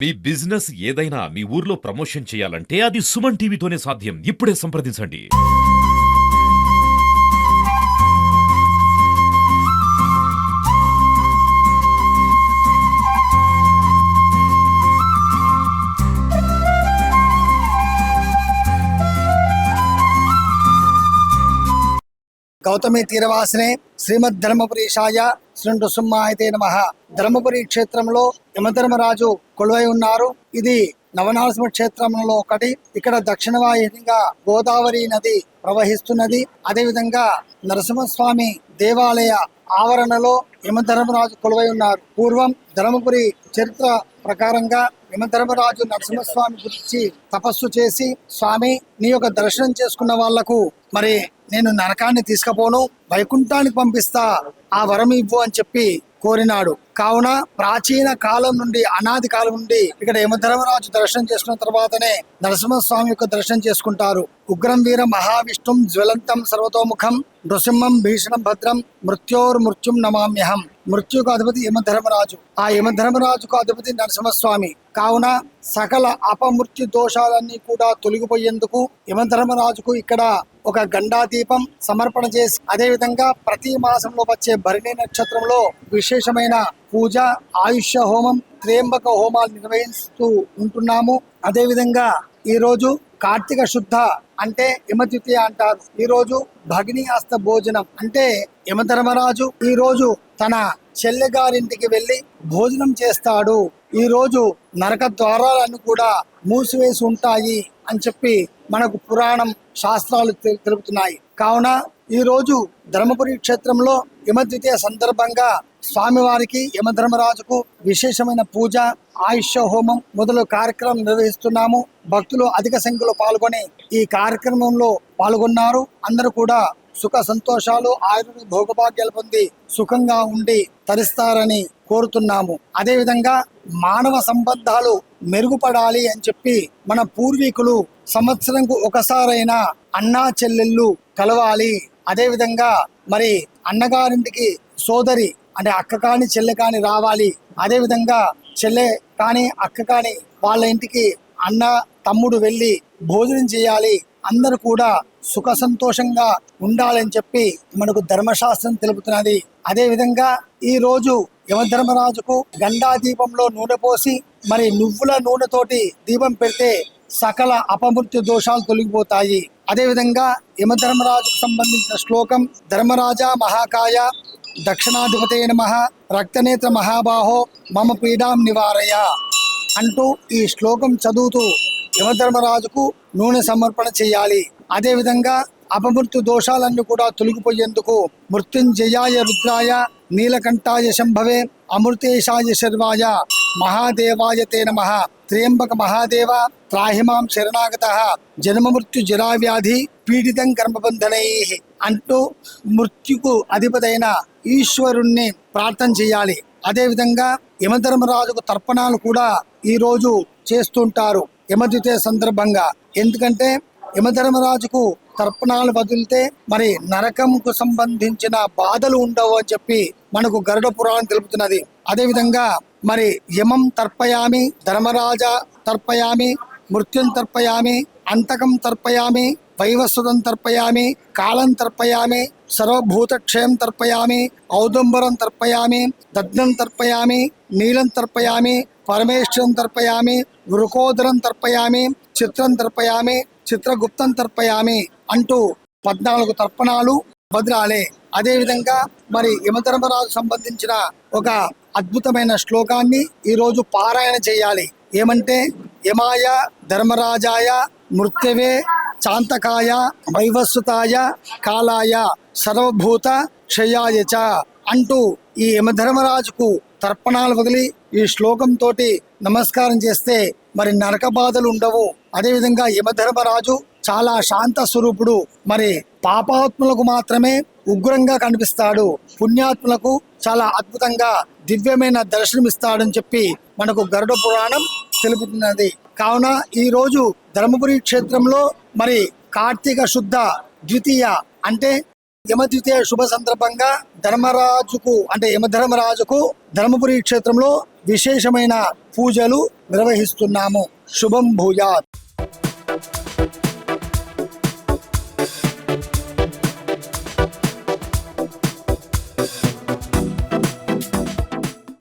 మీ business ఏదైనా మీ ఊర్లో promotion చేయాలంటే అది సుమన్ టీవీతోనే సాధ్యం. ఇప్పుడే సంప్రదించండి. గౌతమి తీరవాసనే శ్రీమద్ ధర్మపురీషాయ శ్రీ అయితే నమ. ధర్మపురి క్షేత్రంలో యమధర్మరాజు కొలువై ఉన్నారు. ఇది నవనారసింహ క్షేత్రంలో ఒకటి. ఇక్కడ దక్షిణ గోదావరి నది ప్రవహిస్తున్నది. అదేవిధంగా నరసింహస్వామి దేవాలయ ఆవరణలో యమధర్మరాజు కొలువై ఉన్నారు. పూర్వం ధర్మపురి చరిత్ర ప్రకారంగా యమధర్మరాజు నరసింహస్వామి గురించి తపస్సు చేసి స్వామి నీ యొక్క దర్శనం చేసుకున్న వాళ్ళకు మరి నేను నరకాన్ని తీసుకపోను వైకుంఠానికి పంపిస్తా ఆ వరం ఇవ్వు అని చెప్పి కోరినాడు. కావున ప్రాచీన కాలం నుండి అనాది కాలం నుండి ఇక్కడ యమధర్మరాజు దర్శనం చేసుకున్న తర్వాతనే నరసింహస్వామి యొక్క దర్శనం చేసుకుంటారు. ఉగ్రం వీర మహావిష్ణుం జ్వలంతం సర్వతోముఖం నృసింహం భీషణం భద్రం మృత్యోర్ మృత్యుం నమామ్యహం. మృత్యుకు అధిపతి యమధర్మరాజు. ఆ యమధర్మరాజుకు అధిపతి నరసింహస్వామి. కావున సకల అపమృత్యు దోషాలన్నీ కూడా తొలగిపోయేందుకు యమధర్మరాజుకు ఇక్కడ ఒక గండా దీపం సమర్పణ చేసి అదే విధంగా ప్రతి మాసంలో వచ్చే భరణి నక్షత్రంలో విశేషమైన పూజ ఆయుష్య హోమం త్రేంబక హోమాలు నిర్వహిస్తూ ఉంటున్నాము. అదేవిధంగా ఈరోజు కార్తీక శుద్ధ అంటే యమద్వితీయ అంటారు. ఈరోజు రోజు భగిని హస్త భోజనం అంటే యమధర్మరాజు ఈరోజు తన చెల్లె గారింటికి భోజనం చేస్తాడు. ఈ రోజు నరక ద్వారాలను కూడా మూసివేసి ఉంటాయి అని చెప్పి మనకు పురాణం శాస్త్రాలు తెలుపుతున్నాయి. కావున ఈ రోజు ధర్మపురి క్షేత్రంలో యమద్వితీయ సందర్భంగా స్వామివారికి యమధర్మరాజుకు విశేషమైన పూజ ఆయుష్య హోమం మొదలు కార్యక్రమం నిర్వహిస్తున్నాము. భక్తులు అధిక సంఖ్యలో పాల్గొని ఈ కార్యక్రమంలో పాల్గొన్నారు. అందరూ కూడా సుఖ సంతోషాలు ఆయుర్వేద భోగభాగ్యాలు పొంది సుఖంగా ఉండి తరిస్తారని కోరుతున్నాము. అదేవిధంగా మానవ సంబంధాలు మెరుగుపడాలి అని చెప్పి మన పూర్వీకులు సంవత్సరంకు ఒకసారైనా అన్నా చెల్లెళ్ళు కలవాలి. అదేవిధంగా మరి అన్నగారింటికి సోదరి అంటే అక్క కాని చెల్లె కాని రావాలి. అదేవిధంగా చెల్లె కానీ అక్క కానీ వాళ్ళ ఇంటికి అన్న తమ్ముడు వెళ్ళి భోజనం చేయాలి. అందరూ కూడా సుఖ సంతోషంగా ఉండాలని చెప్పి మనకు ధర్మశాస్త్రం తెలుపుతున్నది. అదే విధంగా ఈ రోజు యమధర్మరాజుకు గండా దీపంలో నూనె పోసి మరి నువ్వుల నూనెతోటి దీపం పెడితే సకల అపమృత్యు దోషాలు తొలగిపోతాయి. అదేవిధంగా యమధర్మరాజుకు సంబంధించిన శ్లోకం ధర్మరాజ మహాకాయ దక్షిణాధిపతే నమ. రక్తనేత్ర మహాబాహో మమ పీడాం నివారయ. అంటూ ఈ శ్లోకం చదువుతూ యమధర్మరాజుకు నూనె సమర్పణ చేయాలి. అదేవిధంగా అపమృత్యు దోషాలన్నీ కూడా తొలగిపోయేందుకు మృత్యుంజయాయ రుద్రాయ నీలకంఠాయ శంభవే అమృతేశాయ శర్వాయ మహాదేవాయ తే నమ. త్రియంబక మహాదేవ త్రాహిమాం శరణాగత. జన్మ మృత్యు జరావ్యాధి పీడితం కర్మబంధనై. అంటూ మృత్యుకు అధిపతైన ఈశ్వరుణ్ణి ప్రార్థన చేయాలి. అదేవిధంగా యమధర్మరాజుకు తర్పణాలు కూడా ఈరోజు చేస్తుంటారు యమద్వితీయ సందర్భంగా. ఎందుకంటే యమధర్మరాజుకు తర్పణాలు వదిలితే మరి నరకంకు సంబంధించిన బాధలు ఉండవు అని చెప్పి మనకు గరుడ పురాణం తెలుపుతున్నది. అదేవిధంగా మరి యమం తర్పయామి ధర్మరాజ తర్పయామి మృత్యుం తర్పయామి అంతకం తర్పయామి వైవస్వతం తర్పయామి కాలం తర్పయామి సర్వభూతక్షయం తర్పయామి ఔదంబరం తర్పయామి దగ్నం తర్పయామి నీలం తర్పయామి పరమేశ్వరం తర్పయామి వృకోదరం తర్పయామి చిత్రం తర్పయామి చిత్రగుప్తం తర్పయామి అంటూ పద్నాలుగు తర్పణాలు భద్రాలే. అదేవిధంగా మరి యమధర్మరాజు సంబంధించిన ఒక అద్భుతమైన శ్లోకాన్ని ఈరోజు పారాయణ చేయాలి. ఏమంటే యమాయ ధర్మరాజాయ మృత్యవే చాంతకాయ వైవస్వతాయ కాలాయ సర్వభూత క్షయాయ అంటూ ఈ యమధర్మరాజుకు తర్పణాలు వదిలి ఈ శ్లోకంతోటి నమస్కారం చేస్తే మరి నరక బాధలు ఉండవు. అదేవిధంగా యమధర్మరాజు చాలా శాంత స్వరూపుడు. మరి పాపాత్ములకు మాత్రమే ఉగ్రంగా కనిపిస్తాడు. పుణ్యాత్ములకు చాలా అద్భుతంగా దివ్యమైన దర్శనమిస్తాడని చెప్పి మనకు గరుడ పురాణం తెలుపుతున్నది. కావున ఈరోజు ధర్మపురి క్షేత్రంలో మరి కార్తీక శుద్ధ ద్వితీయ అంటే యమద్వితీయ శుభ సందర్భంగా ధర్మరాజుకు అంటే యమధర్మరాజుకు ధర్మపురి క్షేత్రంలో విశేషమైన పూజలు నిర్వహిస్తున్నాము. శుభం భూయాత్.